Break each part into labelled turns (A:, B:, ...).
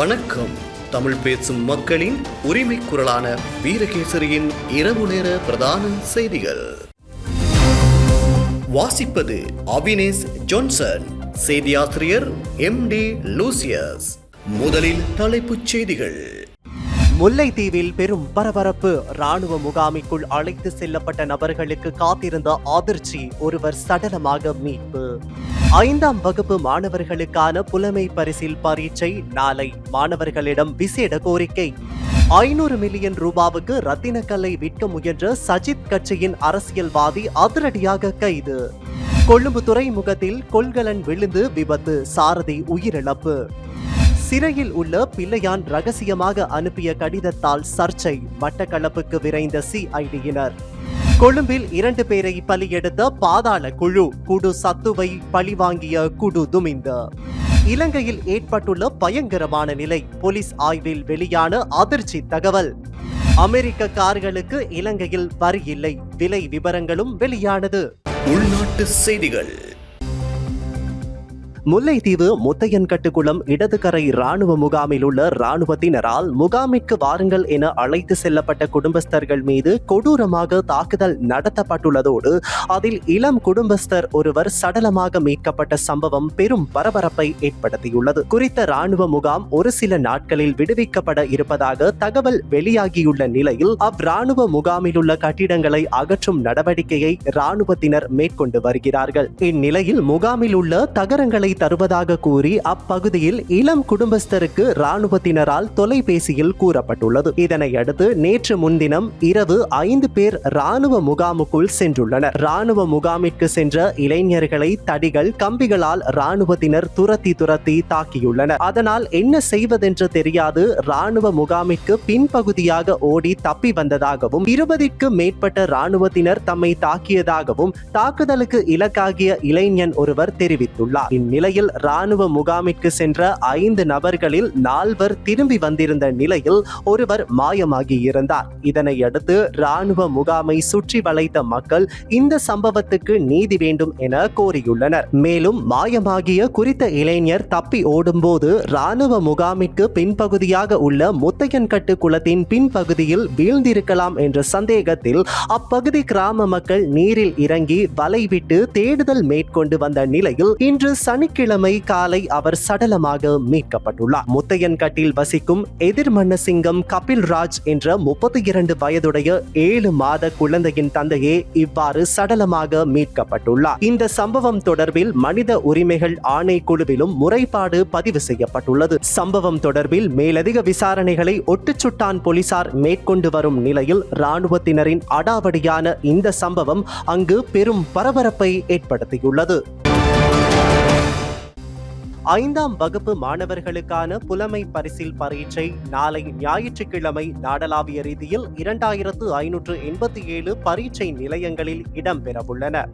A: வணக்கம். தமிழ் பேசும் மக்களின் உரிமை குரலான வீரகேசரியின் இரவு நேர பிரதான செய்திகள். வாசிப்பது அவினேஷ் ஜான்சன் செய்தியாசிரியர் எம் டி லூசியஸ். முதலில் தலைப்புச் செய்திகள்.
B: முல்லைத்தீவில் பெரும் பரபரப்பு. ராணுவ முகாமிக்குள் அழைத்து செல்லப்பட்ட நபர்களுக்கு காத்திருந்த அதிர்ச்சி ஒருவர் சடலமாக மீட்பு. ஐந்தாம் வகுப்பு மாணவர்களுக்கான புலமை பரிசில் பரீட்சை நாளை. மாணவர்களிடம் விசேட கோரிக்கை. ஐநூறு மில்லியன் ரூபாவுக்கு ரத்தினக்கல்லை விற்க முயன்ற சஜித் கட்சியின் அரசியல்வாதி அதிரடியாக கைது. கொழும்பு துறைமுகத்தில் கொள்கலன் விழுந்து விபத்து. சாரதி உயிரிழப்பு. சிறையில் உள்ள பிள்ளையான் ரகசியமாக அனுப்பிய கடிதத்தால் சர்ச்சை மட்டக்களப்புக்கு விரைந்த சிஐடியினர். கொழும்பில் இரண்டு பேரை பலியெடுத்த பாதாள குழு குடு சத்துவை பழிவாங்கிய குடு துமிந்த. இலங்கையில் ஏற்பட்டுள்ள பயங்கரமான நிலை போலீஸ் ஆய்வில் வெளியான அதிர்ச்சி தகவல். அமெரிக்க கார்களுக்கு இலங்கையில் வரி இல்லை விலை விவரங்களும் வெளியானது.
A: உள்நாட்டு செய்திகள்.
B: முல்லைத்தீவு முத்தையன்கட்டுக்குளம் இடதுகரை ராணுவ முகாமில் உள்ள ராணுவத்தினரால் முகாமிற்கு வாருங்கள் என அழைத்து செல்லப்பட்ட குடும்பஸ்தர்கள் மீது கொடூரமாக தாக்குதல் நடத்தப்பட்டுள்ளதோடு அதில் இளம் குடும்பஸ்தர் ஒருவர் சடலமாக மீட்கப்பட்ட சம்பவம் பெரும் பரபரப்பை ஏற்படுத்தியுள்ளது. குறித்த ராணுவ முகாம் ஒரு சில நாட்களில் விடுவிக்கப்பட இருப்பதாக தகவல் வெளியாகியுள்ள நிலையில் அவ்ராணுவ முகாமில் உள்ள கட்டிடங்களை அகற்றும் நடவடிக்கையை ராணுவத்தினர் மேற்கொண்டு வருகிறார்கள். இந்நிலையில் முகாமில் உள்ள தகரங்களை தருவதாக கூறி அப்பகுதியில் இளம் குடும்பஸ்தருக்கு ராணுவத்தினரால் தொலைபேசியில் கூறப்பட்டுள்ளது. இதனையடுத்து நேற்று முன்தினம் இரவு ஐந்து பேர் ராணுவ முகாமுக்குள் சென்றுள்ளனர். ராணுவ முகாமிற்கு சென்ற இளைஞர்களை தடிகள் கம்பிகளால் ராணுவத்தினர் துரத்தி துரத்தி தாக்கியுள்ளனர். அதனால் என்ன செய்வதென்று தெரியாது. ராணுவ முகாமிற்கு பின்பகுதியாக ஓடி தப்பி வந்ததாகவும் இருபதிற்கு மேற்பட்ட ராணுவத்தினர் தம்மை தாக்கியதாகவும் தாக்குதலுக்கு இலக்காகிய இளைஞன் ஒருவர் தெரிவித்துள்ளார். நிலையில் ராணுவ முகாமிற்கு சென்ற ஐந்து நபர்களில் நால்வர் திரும்பி வந்திருந்த நிலையில் ஒருவர் மாயமாகி இருந்தார். இதனை ராணுவ முகாமை சுற்றி வளைத்த மக்கள் இந்த சம்பவத்துக்கு நீதி வேண்டும் என கோரியுள்ளனர். மேலும் மாயமாகிய குறித்த இளைஞர் தப்பி ஓடும்போது ராணுவ முகாமிற்கு பின்பகுதியாக உள்ள முத்தையன்கட்டு குளத்தின் பின்பகுதியில் வீழ்ந்திருக்கலாம் என்ற சந்தேகத்தில் அப்பகுதி கிராம மக்கள் நீரில் இறங்கி வலைவிட்டு தேடுதல் மேற்கொண்டு வந்த நிலையில் இன்று சனி சனிக்கிழமை காலை அவர் சடலமாக மீட்கப்பட்டுள்ளார். முத்தையன்கட்டில் வசிக்கும் எதிர்மன்னசிங்கம் கபில்ராஜ் என்ற முப்பத்தி இரண்டு வயதுடைய ஏழு மாத குழந்தையின் தந்தையே இவ்வாறு சடலமாக மீட்கப்பட்டுள்ளார். இந்த சம்பவம் தொடர்பில் மனித உரிமைகள் ஆணைக்குழுவிலும் முறைப்பாடு பதிவு செய்யப்பட்டுள்ளது. சம்பவம் தொடர்பில் மேலதிக விசாரணைகளை ஒட்டுச்சுட்டான் போலீசார் மேற்கொண்டு வரும் நிலையில் ராணுவத்தினரின் அடாவடியான இந்த சம்பவம் அங்கு பெரும் பரபரப்பை ஏற்படுத்தியுள்ளது. ஐந்தாம் வகுப்பு மாணவர்களுக்கான புலமை பரிசில் பரீட்சை நாளை ஞாயிற்றுக்கிழமை நாடளாவிய ரீதியில் இரண்டாயிரத்து ஐநூற்று எண்பத்தி ஏழு பரீட்சை நிலையங்களில் இடம்பெறவுள்ளன.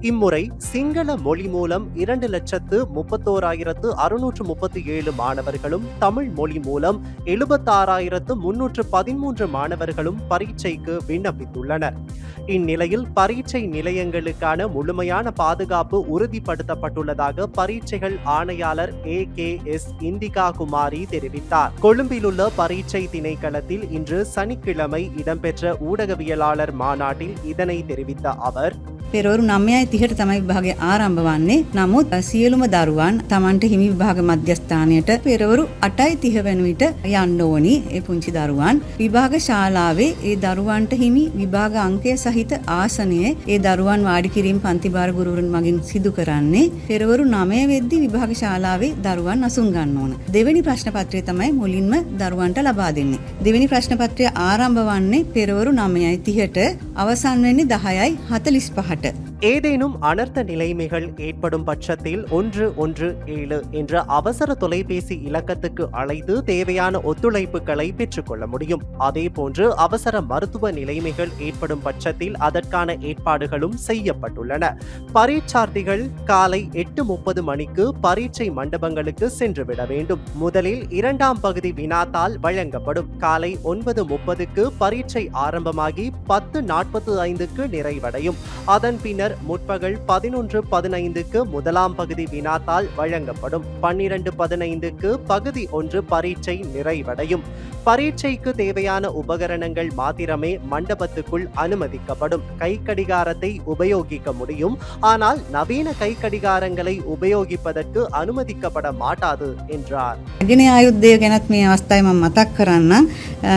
B: இம்முறை சிங்கள மொழி மூலம் இரண்டு லட்சத்து முப்பத்தோராயிரத்து அறுநூற்று முப்பத்தி ஏழு மாணவர்களும் தமிழ் மொழி மூலம் எழுபத்தாறாயிரத்து முன்னூற்று பதிமூன்று மாணவர்களும் பரீட்சைக்கு விண்ணப்பித்துள்ளனர். இந்நிலையில் பரீட்சை நிலையங்களுக்கான முழுமையான பாதுகாப்பு உறுதிப்படுத்தப்பட்டுள்ளதாக பரீட்சைகள் ஆணையாளர் A K S Indika Kumari தெரிவித்தார். கொழும்பில் உள்ள பரீட்சை திணைக்களத்தில் இன்று சனிக்கிழமை இடம்பெற்ற ஊடகவியலாளர் மாநாட்டில் இதனை தெரிவித்த அவர்
C: පෙරවරු 9:30ට තමයි විභාගය ආරම්භ වන්නේ. නමුත් සියලුම දරුවන් Tamanට හිමි විභාග මධ්‍යස්ථානයට පෙරවරු 8:30 වෙන විට යන්න ඕනි. ඒ පුංචි දරුවන් විභාග ශාලාවේ ඒ දරුවන්ට හිමි විභාග අංකය සහිත ආසනයේ ඒ දරුවන් වාඩි කිරීම පන්ති භාර ගුරුවරුන් මගින් සිදු කරන්නේ. පෙරවරු 9 වෙද්දී විභාග ශාලාවේ දරුවන් අසුන් ගන්න ඕන. දෙවෙනි ප්‍රශ්න පත්‍රය තමයි මුලින්ම දරුවන්ට ලබා දෙන්නේ. දෙවෙනි ප්‍රශ්න පත්‍රය ආරම්භ වන්නේ පෙරවරු 9:30ට අවසන් වෙන්නේ 10:45ට. പാട്ട്
B: ஏதேனும் அனர்த்த நிலைமைகள் ஏற்படும் பட்சத்தில் ஒன்று ஒன்று ஏழு என்ற அவசர தொலைபேசி இலக்கத்துக்கு அழைத்து தேவையான ஒத்துழைப்புகளை பெற்றுக்கொள்ள முடியும். அதே போன்று அவசர மருத்துவ நிலைமைகள் ஏற்படும் பட்சத்தில் அதற்கான ஏற்பாடுகளும் செய்யப்பட்டுள்ளன. பரீட்சார்த்திகள் காலை எட்டு முப்பது மணிக்கு பரீட்சை மண்டபங்களுக்கு சென்றுவிட வேண்டும். முதலில் இரண்டாம் பகுதி வினாத்தால் வழங்கப்படும். காலை ஒன்பது முப்பதுக்கு பரீட்சை ஆரம்பமாகி பத்து நாற்பத்தி ஐந்துக்கு நிறைவடையும். அதன் பின்னர் பின்னர் முற்பகல் பதினொன்று பதினைந்துக்கு முதலாம் பகுதி வினாத்தாள் வழங்கப்படும் பன்னிரண்டு பதினைந்துக்கு பகுதி ஒன்று பரீட்சை நிறைவடையும் பரீட்சைக்கு தேவையான உபகரணங்கள் மாத்திரமே மண்டபத்துக்குள் அனுமதிக்கப்படும் கை கடிகாரத்தை உபயோகிக்க முடியும் ஆனால் நவீன கை கடிகாரங்களை உபயோகிப்பதற்கு அனுமதிக்கப்பட மாட்டாது என்றார்
C: ගෙන ආයුද්ධය ගැනත් මේ අවස්ථාවේ මම මතක් කරන්න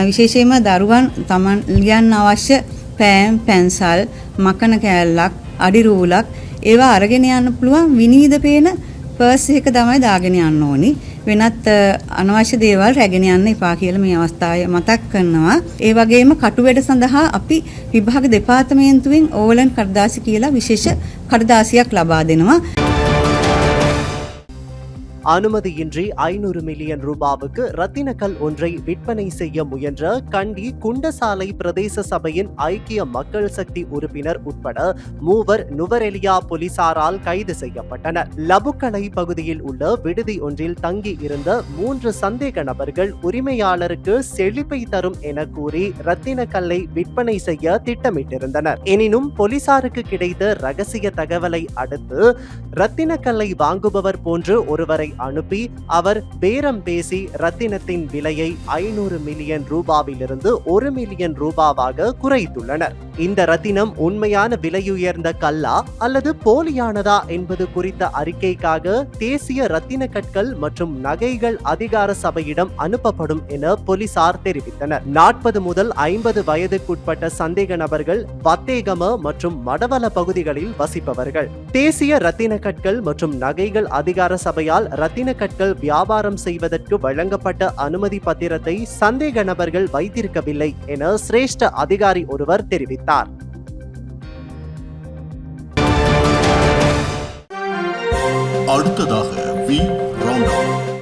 C: විශේෂයෙන්ම දරුවන් තමන් ලියන්න අවශ්‍ය පෑම් පැන්සල් මකන කෑල්ලක් අඩිරූලක් ඒවා අරගෙන යන්න පුළුවන්. විනීද පේන පර්ස් එක තමයි දාගෙන යන්න ඕනි. වෙනත් අ, අනවශ්‍ය දේවල් රැගෙන යන්න එපා කියලා මේ අවස්ථාවේ මතක් කරනවා. ඒ වගේම කටුවැඩ සඳහා අපි විභාග දෙපාර්තමේන්තුවෙන් ඕලන් කඩදාසි කියලා විශේෂ කඩදාසියක් ලබා දෙනවා.
B: அனுமதியின்றி ஐநூறு மில்லியன் ரூபாவுக்கு ரத்தினக்கல் ஒன்றை விற்பனை செய்ய முயன்ற கண்டி குண்டசாலை பிரதேச சபையின் ஐக்கிய மக்கள் சக்தி உறுப்பினர் உட்பட மூவர் நுவரெலியா போலீசாரால் கைது செய்யப்பட்டனர். லபுக்கலை பகுதியில் உள்ள விடுதி ஒன்றில் தங்கி இருந்த மூன்று சந்தேக நபர்கள் உரிமையாளருக்கு செழிப்பை தரும் என கூறி ரத்தினக்கல்லை விற்பனை செய்ய திட்டமிட்டிருந்தனர். எனினும் போலீசாருக்கு கிடைத்த ரகசிய தகவலை அடுத்து ரத்தினக்கல்லை வாங்குபவர் போன்று ஒருவரை அனுப்பி அவர் பேரம் பேசி ரத்தினத்தின் விலையை ஐநூறு மில்லியன் ரூபாவிலிருந்து ஒரு மில்லியன் ரூபாவாக குறைத்துள்ளனர். இந்த ரத்தினம் உண்மையான விலையுயர்ந்த கல்லா அல்லது போலியானதா என்பது குறித்த அறிக்கைக்காக தேசிய ரத்தின கற்கள் மற்றும் நகைகள் அதிகார சபையிடம் அனுப்பப்படும் என போலீசார் தெரிவித்தனர். நாற்பது முதல் ஐம்பது வயதுக்குட்பட்ட சந்தேக நபர்கள் வத்தேகம மற்றும் மடவல பகுதிகளில் வசிப்பவர்கள். தேசிய ரத்தின கற்கள் மற்றும் நகைகள் அதிகார சபையால் ரத்தின கற்கள் வியாபாரம் செய்வதற்கு வழங்கப்பட்ட அனுமதி பத்திரத்தை சந்தேக நபர்கள் வைத்திருக்கவில்லை என சிரேஷ்ட அதிகாரி ஒருவர் தெரிவித்தார்.
D: அடுத்ததாக வி ரவுண்ட்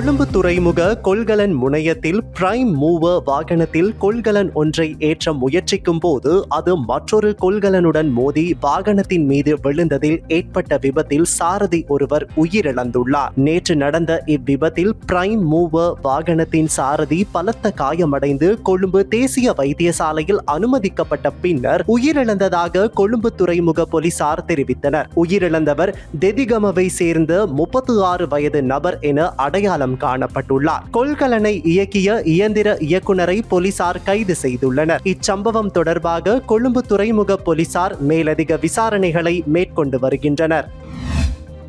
B: கொழும்பு துறைமுக கொள்கலன் முனையத்தில் பிரைம் மூவர் வாகனத்தில் கொள்கலன் ஒன்றை ஏற்ற முயற்சிக்கும் போது அது மற்றொரு கொள்கலனுடன் மோதி வாகனத்தின் மீது விழுந்ததில் ஏற்பட்ட விபத்தில் சாரதி ஒருவர் உயிரிழந்துள்ளார். நேற்று நடந்த இவ்விபத்தில் பிரைம் மூவர் வாகனத்தின் சாரதி பலத்த காயமடைந்து கொழும்பு தேசிய வைத்தியசாலையில் அனுமதிக்கப்பட்ட பின்னர் உயிரிழந்ததாக கொழும்பு துறைமுக போலீசார் தெரிவித்தனர். உயிரிழந்தவர் தெதிகமவை சேர்ந்த முப்பத்து ஆறு வயது நபர் என அடையாளம் காணப்பட்டுள்ளார். கொள்கலனை இயக்கிய இயந்திர இயக்குனரை போலீசார் கைது செய்துள்ளனர். இச்சம்பவம் தொடர்பாக கொழும்பு துறைமுக போலீசார் மேலதிக விசாரணைகளை மேற்கொண்டு வருகின்றனர்.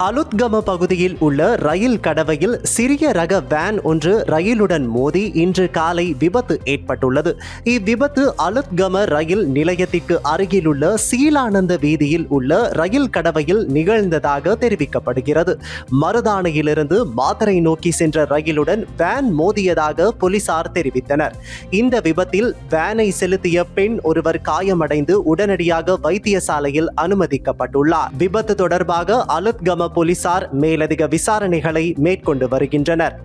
B: அலுத்கம பகுதியில் உள்ள ரயில் கடவையில் சிறிய ரக வேன் ஒன்று ரயிலுடன் மோதி இன்று காலை விபத்து ஏற்பட்டுள்ளது. இவ்விபத்து அலுத்கம ரயில் நிலையத்திற்கு அருகிலுள்ள சீலானந்த வீதியில் உள்ள ரயில் கடவையில் நிகழ்ந்ததாக தெரிவிக்கப்படுகிறது. மருதானையிலிருந்து மாத்தரை நோக்கி சென்ற ரயிலுடன் வேன் மோதியதாக போலீசார் தெரிவித்தனர். இந்த விபத்தில் வேனை செலுத்திய பெண் ஒருவர் காயமடைந்து உடனடியாக வைத்தியசாலையில் அனுமதிக்கப்பட்டுள்ளார். விபத்து தொடர்பாக அலுத்கம போலீசார் மேலதிக விசாரணைகளை மேற்கொண்டு வருகின்றனர்.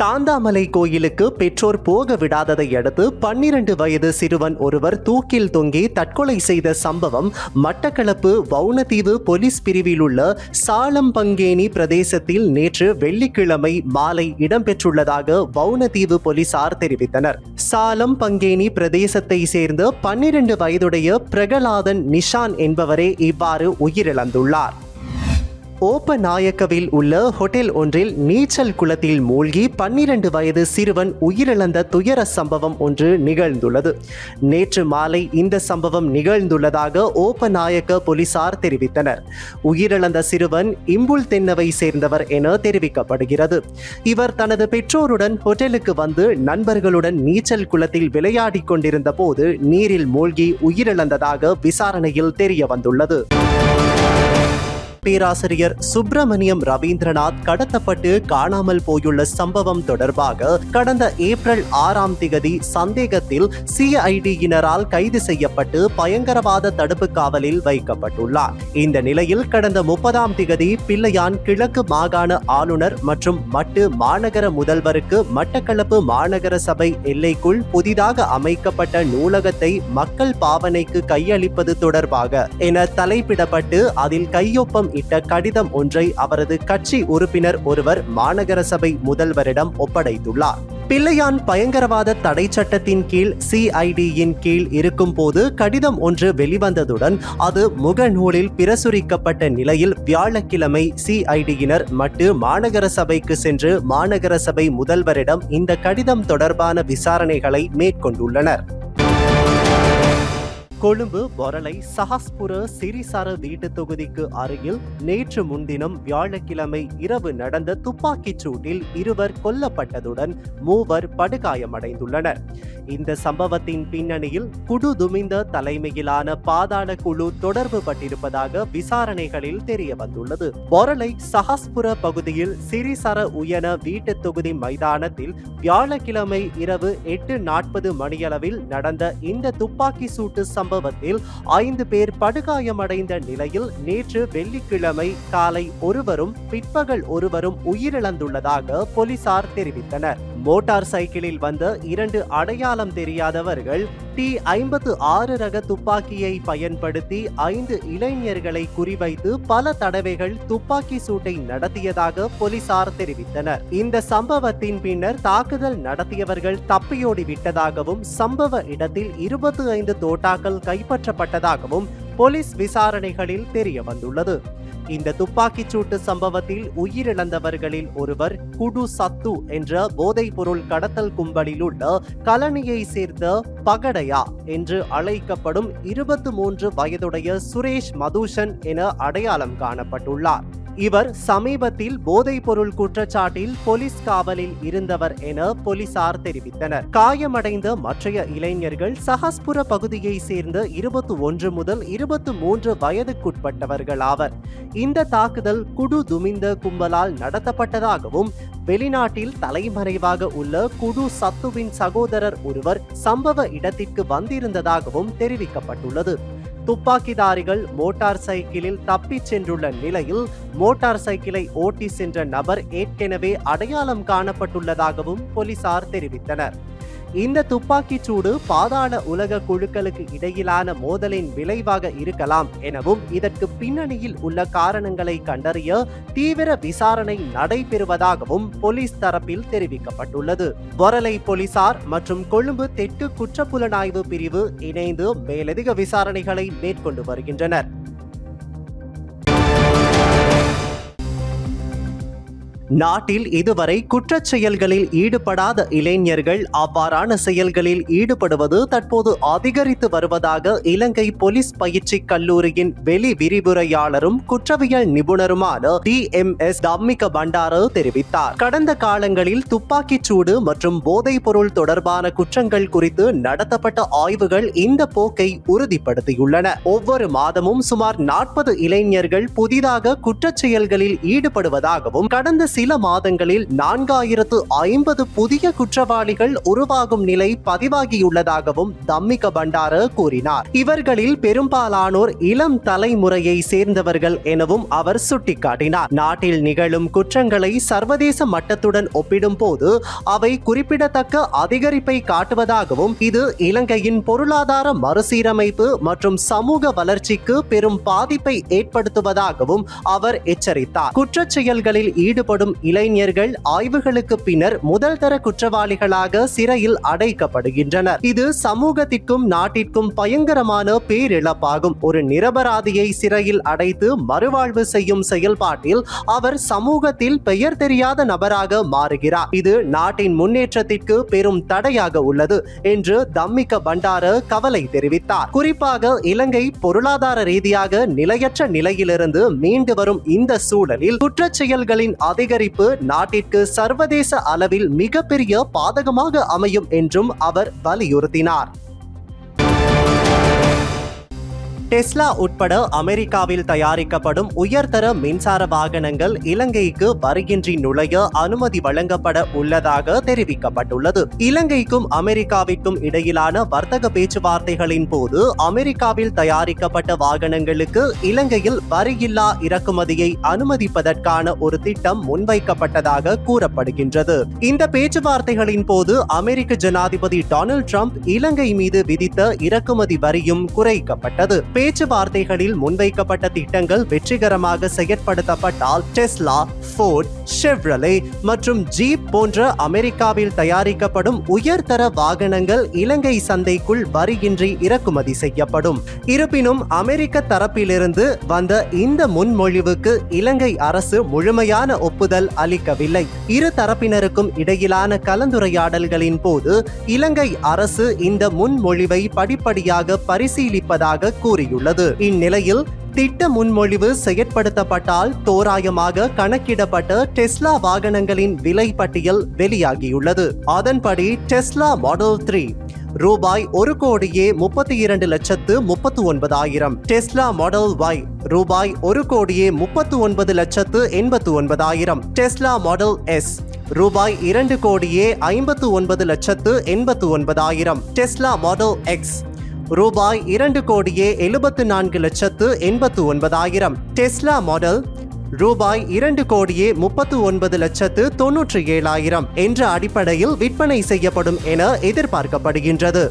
B: தாந்தாமலை கோயிலுக்கு பெற்றோர் போக விடாததை அடுத்து பன்னிரண்டு வயது சிறுவன் ஒருவர் தூக்கில் தொங்கி தற்கொலை செய்த சம்பவம் மட்டக்களப்பு வவுனதீவு போலீஸ் பிரிவில் உள்ள சாலம்பங்கேணி பிரதேசத்தில் நேற்று வெள்ளிக்கிழமை மாலை இடம்பெற்றுள்ளதாக வவுனதீவு போலீசார் தெரிவித்தனர். சாலம் பங்கேணி பிரதேசத்தை சேர்ந்த பன்னிரண்டு வயதுடைய பிரகலாதன் நிஷான் என்பவரே இவ்வாறு உயிரிழந்துள்ளார். ஓப்பநாயக்கவில் உள்ள ஹோட்டல் ஒன்றில் நீச்சல் குளத்தில் மூழ்கி பன்னிரண்டு வயது சிறுவன் உயிரிழந்த துயர சம்பவம் ஒன்று நிகழ்ந்துள்ளது. நேற்று மாலை இந்த சம்பவம் நிகழ்ந்துள்ளதாக ஓப்பநாயக்க போலீசார் தெரிவித்தனர். உயிரிழந்த சிறுவன் இம்புல் தென்னவை சேர்ந்தவர் என தெரிவிக்கப்படுகிறது. இவர் தனது பெற்றோருடன் ஹோட்டலுக்கு வந்து நண்பர்களுடன் நீச்சல் குளத்தில் விளையாடி கொண்டிருந்த போது நீரில் மூழ்கி உயிரிழந்ததாக விசாரணையில் தெரிய வந்துள்ளது பேராசிரியர் சுப்பிரமணியம் ரவீந்திரநாத் கடத்தப்பட்டு காணாமல் போயுள்ள சம்பவம் தொடர்பாக கடந்த ஏப்ரல் ஆறாம் திகதி சந்தேகத்தில் சிஐடியினரால் கைது செய்யப்பட்டு பயங்கரவாத தடுப்பு காவலில் வைக்கப்பட்டுள்ளார். இந்த நிலையில் கடந்த முப்பதாம் திகதி பிள்ளையான் கிழக்கு மாகாண ஆளுநர் மற்றும் மட்டு மாநகர முதல்வருக்கு மட்டக்களப்பு மாநகர சபை எல்லைக்குள் புதிதாக அமைக்கப்பட்ட நூலகத்தை மக்கள் பாவனைக்கு கையளிப்பது தொடர்பாக என தலைப்பிடப்பட்டு அதில் கையொப்பம் இட்ட கடிதம் ஒன்றை அவரது கட்சி உறுப்பினர் ஒருவர் மாநகர சபை முதல்வரிடம் ஒப்படைத்துள்ளார். பிள்ளையான் பயங்கரவாத தடை சட்டத்தின் கீழ் சிஐடியின் கீழ் இருக்கும்போது கடிதம் ஒன்று வெளிவந்ததுடன் அது முகநூலில் பிரசுரிக்கப்பட்ட நிலையில் வியாழக்கிழமை சிஐடியினர் மட்டு மாநகர சபைக்கு சென்று மாநகர சபை முதல்வரிடம் இந்த கடிதம் தொடர்பான விசாரணைகளை மேற்கொண்டுள்ளனர். கொழும்பு பொரளை சஹாஸ்புர சிறிசர வீட்டு தொகுதிக்கு அருகில் நேற்று முன்தினம் வியாழக்கிழமை இரவு நடந்த துப்பாக்கிச் சூட்டில் இருவர் கொல்லப்பட்டதுடன் மூவர் படுகாயமடைந்துள்ளனர். இந்த சம்பவத்தின் பின்னணியில் குடு துமிந்த தலைமையிலான பாதாள குழு தொடர்பு பட்டிருப்பதாக விசாரணைகளில் தெரிய வந்துள்ளது பொரளை சஹாஸ்புர பகுதியில் சிறிசர உயன வீட்டு தொகுதி மைதானத்தில் வியாழக்கிழமை இரவு எட்டு நாற்பது மணியளவில் நடந்த இந்த துப்பாக்கி சூட்டு சம்பவம் சம்பவத்தில் ஐந்து பேர் படுகாயமடைந்த நிலையில் நேற்று வெள்ளிக்கிழமை காலை ஒருவரும் பிற்பகல் ஒருவரும் உயிரிழந்துள்ளதாக போலீசார் தெரிவித்தனர். மோட்டார் சைக்கிளில் வந்த இரண்டு அடையாளம் தெரியாதவர்கள் டி ஐம்பத்து ஆறு ரக துப்பாக்கியை பயன்படுத்தி ஐந்து இளைஞர்களை குறிவைத்து பல தடவைகள் துப்பாக்கி சூட்டை நடத்தியதாக போலீசார் தெரிவித்தனர். இந்த சம்பவத்தின் பின்னர் தாக்குதல் நடத்தியவர்கள் தப்பியோடி விட்டதாகவும் சம்பவ இடத்தில் இருபத்தி ஐந்து தோட்டாக்கள் கைப்பற்றப்பட்டதாகவும் போலீஸ் விசாரணைகளில் தெரிய வந்துள்ளது. இந்த துப்பாக்கிச் சூட்டு சம்பவத்தில் உயிரிழந்தவர்களில் ஒருவர் குடு சத்து என்ற போதைப்பொருள் கடத்தல் கும்பலில் உள்ள கலனியை சேர்ந்த பகடையா என்று அழைக்கப்படும் இருபத்து மூன்று வயதுடைய சுரேஷ் மதுஷன் என அடையாளம் காணப்பட்டுள்ளார். இவர் சமீபத்தில் போதைப்பொருள் குற்றச்சாட்டில் போலீஸ் காவலில் இருந்தவர் என போலீசார் தெரிவித்தனர். காயமடைந்த மற்றைய இளைஞர்கள் சஹஸ்புர பகுதியை சேர்ந்த இருபத்தி ஒன்று முதல் இருபத்தி மூன்று வயதுக்குட்பட்டவர்கள் ஆவர். இந்த தாக்குதல் குடு துமிந்த கும்பலால் நடத்தப்பட்டதாகவும் வெளிநாட்டில் தலைமறைவாக உள்ள குடு சத்துவின் சகோதரர் ஒருவர் சம்பவ இடத்திற்கு வந்திருந்ததாகவும் தெரிவிக்கப்பட்டுள்ளது. துப்பாக்கிதாரிகள் மோட்டார் சைக்கிளில் தப்பிச் சென்றுள்ள நிலையில் மோட்டார் சைக்கிளை ஓட்டி சென்ற நபர் ஏற்கனவே அடையாளம் காணப்பட்டுள்ளதாகவும் போலீசார் தெரிவித்தனர். இந்த துப்பாக்கிச் சூடு பாதாள உலக குழுக்களுக்கு இடையிலான மோதலின் விளைவாக இருக்கலாம் எனவும் இதற்கு பின்னணியில் உள்ள காரணங்களை கண்டறிய தீவிர விசாரணை நடைபெறுவதாகவும் போலீஸ் தரப்பில் தெரிவிக்கப்பட்டுள்ளது. வரலை போலீசார் மற்றும் கொழும்பு தெற்கு குற்றப்புலனாய்வு பிரிவு இணைந்து மேலதிக விசாரணைகளை மேற்கொண்டு வருகின்றனர். நாட்டில் இதுவரை குற்றச் செயல்களில் ஈடுபடாத இளைஞர்கள் அவ்வாறான செயல்களில் ஈடுபடுவது தற்போது அதிகரித்து வருவதாக இலங்கை போலீஸ் பயிற்சி கல்லூரியின் வெளி விரிவுரையாளரும் குற்றவியல் நிபுணருமான D M S Dhammika Bandara தெரிவித்தார். கடந்த காலங்களில் துப்பாக்கிச் சூடு மற்றும் போதைப் பொருள் தொடர்பான குற்றங்கள் குறித்து நடத்தப்பட்ட ஆய்வுகள் இந்த போக்கை உறுதிப்படுத்தியுள்ளன. ஒவ்வொரு மாதமும் சுமார் நாற்பது இளைஞர்கள் புதிதாக குற்றச் செயல்களில் ஈடுபடுவதாகவும் கடந்த சில மாதங்களில் நான்காயிரத்து ஐம்பது புதிய குற்றவாளிகள் உருவாகும் நிலை பதிவாகியுள்ளதாகவும் தம்மிக பண்டார கூறினார். இவர்களில் பெரும்பாலானோர் இளம் தலைமுறையை சேர்ந்தவர்கள் எனவும் அவர் சுட்டிக்காட்டினார். நாட்டில் நிகழும் குற்றங்களை சர்வதேச மட்டத்துடன் ஒப்பிடும் போது அவை குறிப்பிடத்தக்க அதிகரிப்பை காட்டுவதாகவும் இது இலங்கையின் பொருளாதார மறுசீரமைப்பு மற்றும் சமூக வளர்ச்சிக்கு பெரும் பாதிப்பை ஏற்படுத்துவதாகவும் அவர் எச்சரித்தார். குற்றச்செயல்களில் செயல்களில் செயல்படும் இளைஞர்கள் ஆய்வுகளுக்கு பின்னர் முதல் தர குற்றவாளிகளாக சிறையில் அடைக்கப்படுகின்றனர். இது சமூகத்திற்கும் நாட்டிற்கும் பயங்கரமான பேரிழப்பாகும். ஒரு நிரபராதியை சிறையில் அடைத்து மறுவாழ்வு செய்யும் செயல்பாட்டில் அவர் சமூகத்தில் பெயர் தெரியாத நபராக மாறுகிறார். இது நாட்டின் முன்னேற்றத்திற்கு பெரும் தடையாக உள்ளது என்று தம்மிக்க பண்டார கவலை தெரிவித்தார். குறிப்பாக இலங்கை பொருளாதார ரீதியாக நிலையற்ற நிலையிலிருந்து மீண்டு வரும் இந்த சூழலில் குற்றச் செயல்களின் சேகரிப்பு நாட்டிற்கு சர்வதேச அளவில் மிகப்பெரிய பாதகமாக அமையும் என்றும் அவர் வலியுறுத்தினார். டெஸ்லா உட்பட அமெரிக்காவில் தயாரிக்கப்படும் உயர்தர மின்சார வாகனங்கள் இலங்கைக்கு வருகின்றி நுழைய அனுமதி வழங்கப்பட உள்ளதாக தெரிவிக்கப்பட்டுள்ளது. இலங்கைக்கும் அமெரிக்காவிற்கும் இடையிலான வர்த்தக பேச்சுவார்த்தைகளின் போது அமெரிக்காவில் தயாரிக்கப்பட்ட வாகனங்களுக்கு இலங்கையில் வரியில்லா இறக்குமதியை அனுமதிப்பதற்கான ஒரு திட்டம் முன்வைக்கப்பட்டதாக கூறப்படுகின்றது. இந்த பேச்சுவார்த்தைகளின் போது அமெரிக்க ஜனாதிபதி டொனால்ட் ட்ரம்ப் இலங்கை மீது விதித்த இறக்குமதி வரியும் குறைக்கப்பட்டது. பேச்சுவார்த்தைகளில் முன்வைக்கப்பட்ட திட்டங்கள் வெற்றிகரமாக செயற்படுத்தப்பட்டால் டெஸ்லா ஃபோர்ட் ஷெவ்ரலே மற்றும் ஜீப் போன்ற அமெரிக்காவில் தயாரிக்கப்படும் உயர்தர வாகனங்கள் இலங்கை சந்தைக்குள் வரியின்றி இறக்குமதி செய்யப்படும். இருப்பினும் அமெரிக்க தரப்பிலிருந்து வந்த இந்த முன்மொழிவுக்கு இலங்கை அரசு முழுமையான ஒப்புதல் அளிக்கவில்லை. இரு தரப்பினருக்கும் இடையிலான கலந்துரையாடல்களின் போது இலங்கை அரசு இந்த முன்மொழிவை படிப்படியாக பரிசீலிப்பதாக கூறியுள்ளது இந்நிலையில் திட்ட முன்மொழிவு செயற்படுத்தப்பட்டால் தோராயமாக கணக்கிடப்பட்ட டெஸ்லா வாகனங்களின் விலை பட்டியல் வெளியாகியுள்ளது. அதன்படி டெஸ்லா மாடல் த்ரீ ரூபாய் ஒரு கோடியே முப்பத்தி இரண்டு லட்சத்து முப்பத்து ஒன்பதாயிரம் டெஸ்லா மாடல் ஒய் ரூபாய் ஒரு கோடியே முப்பத்து ஒன்பது லட்சத்து எண்பத்து ஒன்பதாயிரம் டெஸ்லா மாடல் எஸ் ரூபாய் இரண்டு கோடியே ஐம்பத்து ஒன்பது லட்சத்து எண்பத்து ஒன்பதாயிரம் டெஸ்லா மாடல் எக்ஸ் ரூபாய் இரண்டு கோடியே எழுபத்து நான்கு லட்சத்து எண்பத்து ஒன்பதாயிரம். டெஸ்லா மாடல் ரூபாய் இரண்டு கோடியே முப்பத்து ஒன்பது லட்சத்து தொன்னூற்றி ஏழாயிரம் என்ற அடிப்படையில் விற்பனை செய்யப்படும் என எதிர்பார்க்கப்படுகின்றது.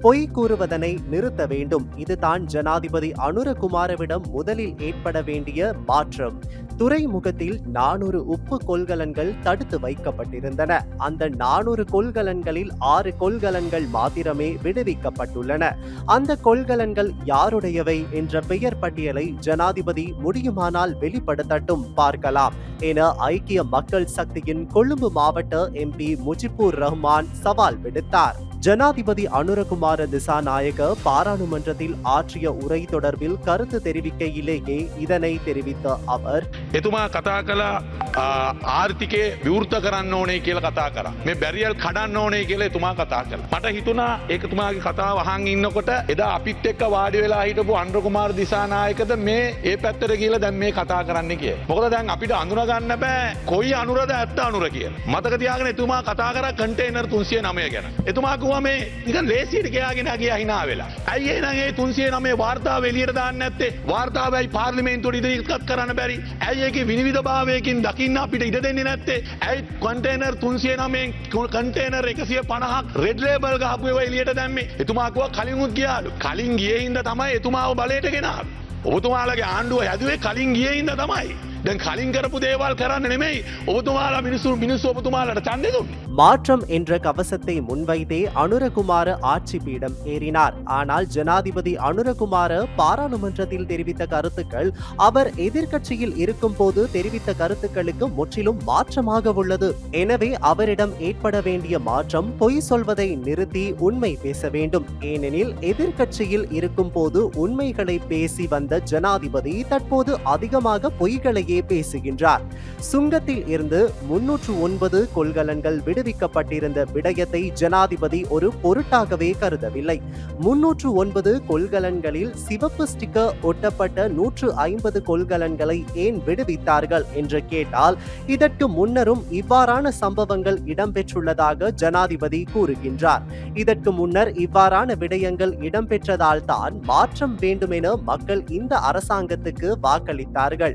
B: பொய் கூறுவதனை நிறுத்த வேண்டும். இதுதான் ஜனாதிபதி அனுரகுமாரவிடம் முதலில் ஏற்பட வேண்டிய மாற்றம். துறைமுகத்தில் நானூறு உப்பு கொள்கலன்கள் தடுத்து வைக்கப்பட்டிருந்தன. அந்த நானூறு கொள்கலன்களில் ஆறு கொள்கலன்கள் மாத்திரமே விடுவிக்கப்பட்டுள்ளன. அந்த கொள்கலன்கள் யாருடையவை என்ற பெயர் பட்டியலை ஜனாதிபதி முடியுமானால் வெளிப்படுத்தட்டும் பார்க்கலாம். என ஐக்கிய மக்கள் சக்தியின் கொழும்பு மாவட்ட எம்பி முஜிபுர் ரஹ்மான் சவால் விடுத்தார். ஜனாதிபதி அனுரகுமார திசாநாயக பாராளுமன்றத்தில் ஆற்றிய உரை தொடர்பில் கருத்து தெரிவிக்கையிலேயே இதனை தெரிவித்த அவர்
E: எதுமா கதா ආර්ථිකය විවෘත කරන්න ඕනේ කියල කතා කර මේ බැරිියල් කඩන්න ඕනේ කියල එතුමා කතා කර මට හිතුනා ඒකතුමාගේ කතා වහන් ඉන්නකොට එදා අපිත් එක්ක වාඩි වෙලා හිටපු අන්ඩ්‍රකුමාර් දිසානායකද මේ ඒ පැත්තර කියල දැන් මේ කතා කරන්න කිය මොකද දැන් අපිට අඳුනගන්න බෑ කොයි අනුරද ඇත්ත අනුර කිය මතකතියාගෙන එතුමා කතා කර කටේනර් තුන්සිය නමය ගැන එතුමාකුව මේ නික ලේසිට කයාගෙන ගිය හිනා වෙලා ඇයි ඒනගේ තුන්සිය නමේ වාර්තා වෙලියට දාන්න ඇත්තේ වාර්තාවයි පාර්ලිමේන්තුට ඉදිරිකත් කරන්න බැරි ඇයිඒක විනිවිධ භාවයකින් දකින්න අපිට ඉඩ දෙන්නේ නැත්තේ ඇයි කොන්ටේනර් තුන්සිය නමෙන් කන්ටේනර් එකසිය පණහක් රෙඩ්ලේබල් ගහපුව එලියට දැම්මේ එතුමාකුව කලින්ුත් ගියාලු කලින් ගියහින්ද තමයි එතුමාව බලයට ගෙනාව. ඔබතුමාලගේ ආණ්ඩුව හැදුවේ කලින් ගියහින්ද තමයි. දැන් කලින් කරපු දේවල් කරන්න නෙමෙයි ඔබතුමාලා මිනිස්සු මිනිස්සු ඔබතුමාලට චන්දෙ දුන්නේ.
B: மாற்றம் என்ற கவசத்தை முன்வைத்தே அனுரகுமார ஆட்சி பீடம் ஏறினார் ஆனால் ஜனாதிபதி அனுரகுமார பாராளுமன்றத்தில் தெரிவித்த கருத்துக்கள் அவர் எதிர்க்கட்சியில் இருக்கும் போது தெரிவித்த கருத்துக்களுக்கு முற்றிலும் மாற்றமாக உள்ளது எனவே அவரிடம் ஏற்பட வேண்டிய மாற்றம் பொய் சொல்வதை நிறுத்தி உண்மை பேச வேண்டும் ஏனெனில் எதிர்க்கட்சியில் இருக்கும் போது உண்மைகளை பேசி வந்த ஜனாதிபதி தற்போது அதிகமாக பொய்களையே பேசுகின்றார். சுங்கத்தில் இருந்து முன்னூற்று ஒன்பது கொள்கலன்கள் விடுவிக்கப்பட்டிருந்த விடயத்தை ஜனாதிபதி ஒரு பொருட்டாகவே கருதவில்லை. முன்னூற்று ஒன்பது கொள்கலன்களில் சிவப்பு ஸ்டிக்கர் ஒட்டப்பட்ட நூற்று ஐம்பது கொள்கலன்களை ஏன் விடுவித்தார்கள் என்று கேட்டால் இதற்கு முன்னரும் இவ்வாறான சம்பவங்கள் இடம்பெற்றுள்ளதாக ஜனாதிபதி கூறுகின்றார். இதற்கு முன்னர் இவ்வாறான விடயங்கள் இடம்பெற்றதால் தான் மாற்றம் வேண்டுமென மக்கள் இந்த அரசாங்கத்துக்கு வாக்களித்தார்கள்.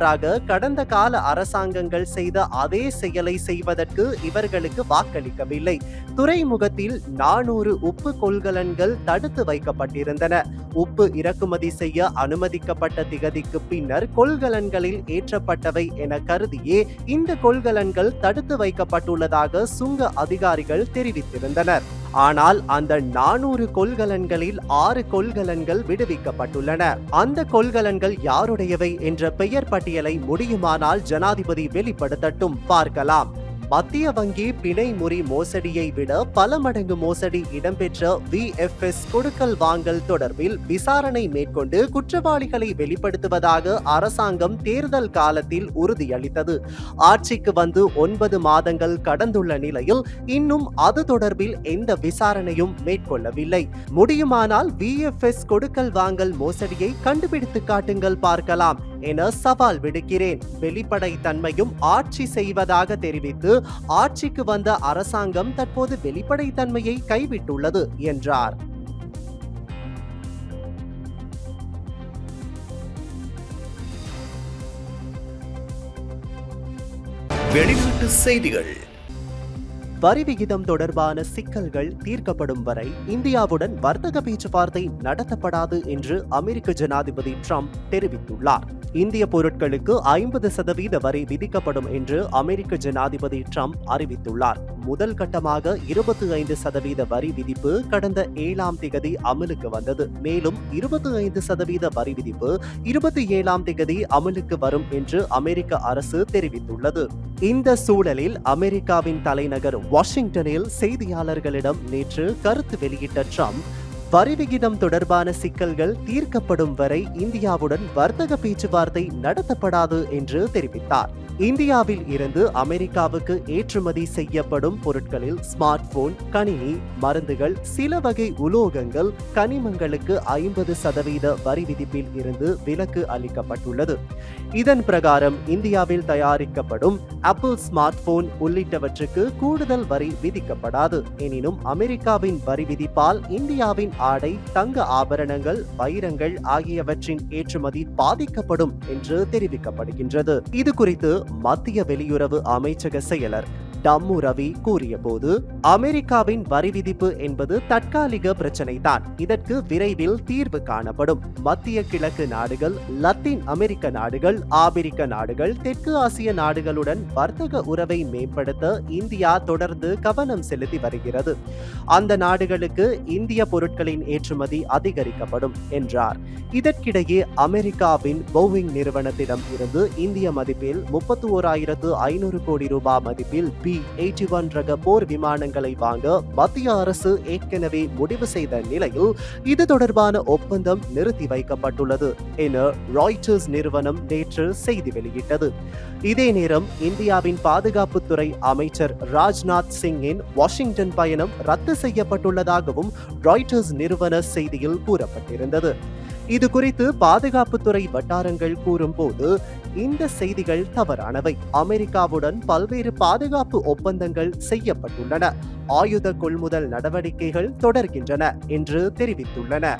B: மாறாக கடந்த கால அரசாங்கங்கள் செய்த அதே செயலை செய்வதற்கு இவர்களுக்கு வாக்களிக்கவில்லை. துறைமுகத்தில் நானூறு உப்பு கொள்கலன்கள் தடுத்து வைக்கப்பட்டிருந்தன. உப்பு இறக்குமதி செய்ய அனுமதிக்கப்பட்ட திகதிக்கு பின்னர் கொள்கலன்களில் ஏற்றப்பட்டவை என கருதியே இந்த கொள்கலன்கள் தடுத்து வைக்கப்பட்டுள்ளதாக சுங்க அதிகாரிகள் தெரிவித்திருந்தனர். ஆனால் அந்த நானூறு கொள்கலன்களில் ஆறு கொள்கலன்கள் விடுவிக்கப்பட்டுள்ளன. அந்த கொள்கலன்கள் யாருடையவை என்ற பெயர் பட்டியல் முடியுமானால் ஜனாதிபதி வெளிப்படுத்தட்டும். பார்க்கலாம். மத்திய வங்கி பிணைமுறி மோசடியை விட பல மடங்கு மோசடி இடம்பெற்ற விஎஃப்எஸ் கொடுக்கல் வாங்கல் தொடர்பில் விசாரணை மேற்கொண்டு குற்றவாளிகளை வெளிப்படுத்துவதாக அரசாங்கம் தேர்தல் காலத்தில் உறுதியளித்தது. ஆட்சிக்கு வந்து ஒன்பது மாதங்கள் கடந்துள்ள நிலையில் இன்னும் அது தொடர்பில் எந்த விசாரணையும் மேற்கொள்ளவில்லை. முடியுமானால் விஎஃப்எஸ் கொடுக்கல் வாங்கல் மோசடியை கண்டுபிடித்து காட்டுங்கள் பார்க்கலாம் என சவால் விடுக்கிறேன். வெளிப்படை தன்மையும் ஆட்சி செய்வதாக தெரிவித்து ஆட்சிக்கு வந்த அரசாங்கம் தற்போது வெளிப்படைத்தன்மையை கைவிட்டுள்ளது என்றார்.
A: வெளிநாட்டு செய்திகள்.
B: வரி விகிதம் தொடர்பான சிக்கல்கள் தீர்க்கப்படும் வரை இந்தியாவுடன் வர்த்தக பேச்சுவார்த்தை நடத்தப்படாது என்று அமெரிக்க ஜனாதிபதி ட்ரம்ப் தெரிவித்துள்ளார். இந்திய பொருட்களுக்கு ஐம்பது சதவீத வரி விதிக்கப்படும் என்று அமெரிக்க ஜனாதிபதி ட்ரம்ப் அறிவித்துள்ளார். முதல் கட்டமாக இருபத்தி ஐந்து சதவீத வரி விதிப்பு கடந்த ஏழாம் திகதி அமலுக்கு வந்தது. மேலும் இருபத்தி ஐந்து சதவீத வரி விதிப்பு இருபத்தி ஏழாம் திகதி அமலுக்கு வரும் என்று அமெரிக்க அரசு தெரிவித்துள்ளது. இந்த சூழலில் அமெரிக்காவின் தலைநகர் வாஷிங்டனில் செய்தியாளர்களிடம் நேற்று கருத்து வெளியிட்ட ட்ரம்ப் வரி விகிதம் தொடர்பான சிக்கல்கள் தீர்க்கப்படும் வரை இந்தியாவுடன் வர்த்தக பேச்சுவார்த்தை நடத்தப்படாது என்று தெரிவித்தார். இந்தியாவில் இருந்து அமெரிக்காவுக்கு ஏற்றுமதி செய்யப்படும் பொருட்களில் ஸ்மார்ட் போன் கணினி மருந்துகள் சில வகை உலோகங்கள் கனிமங்களுக்கு ஐம்பது சதவீத வரி விதிப்பில் இருந்து விலக்கு அளிக்கப்பட்டுள்ளது. இதன் பிரகாரம் இந்தியாவில் தயாரிக்கப்படும் ஆப்பிள் ஸ்மார்ட் போன் உள்ளிட்டவற்றுக்கு கூடுதல் வரி விதிக்கப்படாது. எனினும் அமெரிக்காவின் வரி விதிப்பால் இந்தியாவின் ஆடை தங்க ஆபரணங்கள் வைரங்கள் ஆகியவற்றின் ஏற்றுமதி பாதிக்கப்படும் என்று தெரிவிக்கப்படுகின்றது. இது குறித்து மத்திய வெளியுறவு அமைச்சக செயலர் டம்மு ரவி கூறியபோது அமெரிக்காவின் வரி விதிப்பு என்பது தற்காலிக பிரச்சனை தான் இதற்கு விரைவில் தீர்வு காணப்படும். மத்திய கிழக்கு நாடுகள் லத்தீன் அமெரிக்க நாடுகள் ஆபிரிக்க நாடுகள் தெற்கு ஆசிய நாடுகளுடன் வர்த்தக உறவை மேம்படுத்த இந்தியா தொடர்ந்து கவனம் செலுத்தி வருகிறது. அந்த நாடுகளுக்கு இந்திய பொருட்களின் ஏற்றுமதி அதிகரிக்கப்படும் என்றார். இதற்கிடையே அமெரிக்காவின் போவிங் நிறுவனத்திடம் இருந்து இந்திய மதிப்பில் முப்பத்தி ஓராயிரத்து ஐநூறு கோடி ரூபாய் மதிப்பில் பி. எயிட்டி ஒன் ரக போர் விமானங்களை வாங்க மத்திய அரசு ஏற்கனவே முடிவு செய்த நிலையில் இது தொடர்பான ஒப்பந்தம் நிறுத்தி வைக்கப்பட்டுள்ளது என ராய்டர்ஸ் நிறுவனம் நேற்று செய்தி வெளியிட்டது. இதே நேரம் இந்தியாவின் பாதுகாப்புத்துறை அமைச்சர் ராஜ்நாத் சிங்கின் வாஷிங்டன் பயணம் ரத்து செய்யப்பட்டுள்ளதாகவும் ராய்டர்ஸ் நிறுவன செய்தியில் கூறப்பட்டிருந்தது. இது குறித்து பாதுகாப்புத்துறை வட்டாரங்கள் கூறும்போது இந்த செய்திகள் தவறானவை. அமெரிக்காவுடன் பல்வேறு பாதுகாப்பு ஒப்பந்தங்கள் செய்யப்பட்டுள்ளன. ஆயுத கொள்முதல் நடவடிக்கைகள் தொடர்கின்றன என்று தெரிவித்துள்ளன.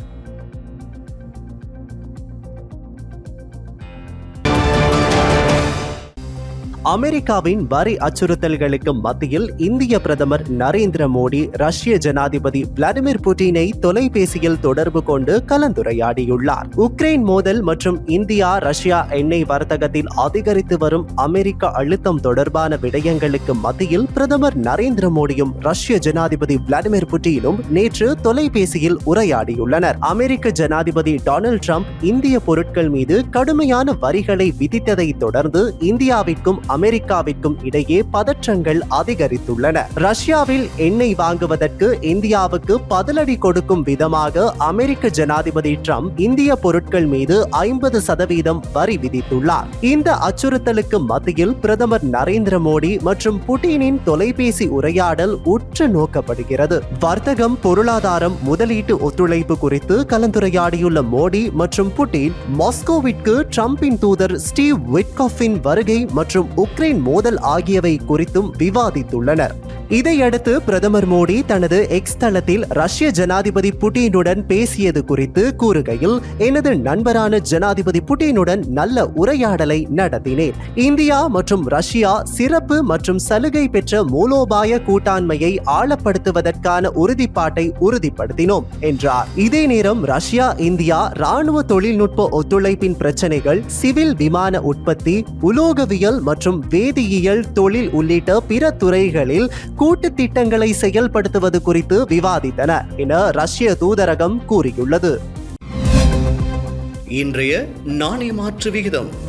B: அமெரிக்காவின் வரி அச்சுறுத்தல்களுக்கு மத்தியில் இந்திய பிரதமர் நரேந்திர மோடி ரஷ்ய ஜனாதிபதி விளாடிமிர் புட்டினை தொலைபேசியில் தொடர்பு கொண்டு கலந்துரையாடியுள்ளார். உக்ரைன் மோதல் மற்றும் இந்தியா ரஷ்யா எண்ணெய் வர்த்தகத்தில் அதிகரித்து வரும் அமெரிக்க அழுத்தம் தொடர்பான விடயங்களுக்கு மத்தியில் பிரதமர் நரேந்திர மோடியும் ரஷ்ய ஜனாதிபதி விளாடிமிர் புட்டினும் நேற்று தொலைபேசியில் உரையாடியுள்ளனர். அமெரிக்க ஜனாதிபதி டொனால்டு ட்ரம்ப் இந்திய பொருட்கள் மீது கடுமையான வரிகளை விதித்ததை தொடர்ந்து இந்தியாவிற்கும் அமெரிக்காவிற்கும் இடையே பதற்றங்கள் அதிகரித்துள்ளன. ரஷ்யாவில் எண்ணெய் வாங்குவதற்கு இந்தியாவுக்கு பதிலடி கொடுக்கும் விதமாக அமெரிக்க ஜனாதிபதி ட்ரம்ப் இந்திய பொருட்கள் மீது ஐம்பது சதவீதம் வரி விதித்துள்ளார். இந்த அச்சுறுத்தலுக்கு மத்தியில் பிரதமர் நரேந்திர மோடி மற்றும் புட்டினின் தொலைபேசி உரையாடல் உற்று நோக்கப்படுகிறது. வர்த்தகம் பொருளாதாரம் முதலீட்டு ஒத்துழைப்பு குறித்து கலந்துரையாடியுள்ள மோடி மற்றும் புட்டின் மாஸ்கோவிற்கு டிரம்பின் தூதர் ஸ்டீவ் விட்காஃபின் வருகை மற்றும் உக்ரைன் மோதல் ஆகியவை குறித்தும் விவாதித்துள்ளனர். இதையடுத்து பிரதமர் மோடி தனது எக்ஸ் தளத்தில் ரஷ்ய ஜனாதிபதி புட்டினுடன் பேசியது குறித்து கூறுகையில் எனது நண்பரான ஜனாதிபதி புட்டினுடன் நல்ல உரையாடலை நடத்தினேன். இந்தியா மற்றும் ரஷ்யா சிறப்பு மற்றும் சலுகை பெற்ற மூலோபாய கூட்டாண்மையை ஆழப்படுத்துவதற்கான உறுதிப்பாட்டை உறுதிப்படுத்தினோம் என்றார். இதே நேரம் ரஷ்யா இந்தியா ராணுவ தொழில்நுட்ப ஒத்துழைப்பின் பிரச்சனைகள் சிவில் விமான உற்பத்தி உலோகவியல் மற்றும் வேதியியல் தொழில் உள்ளிட்ட பிற துறைகளில் கூட்டு திட்டங்களை செயல்படுத்துவது குறித்து விவாதித்தன என ரஷ்ய தூதரகம் கூறியுள்ளது.
A: இன்றைய நாணய மாற்று விகிதம்.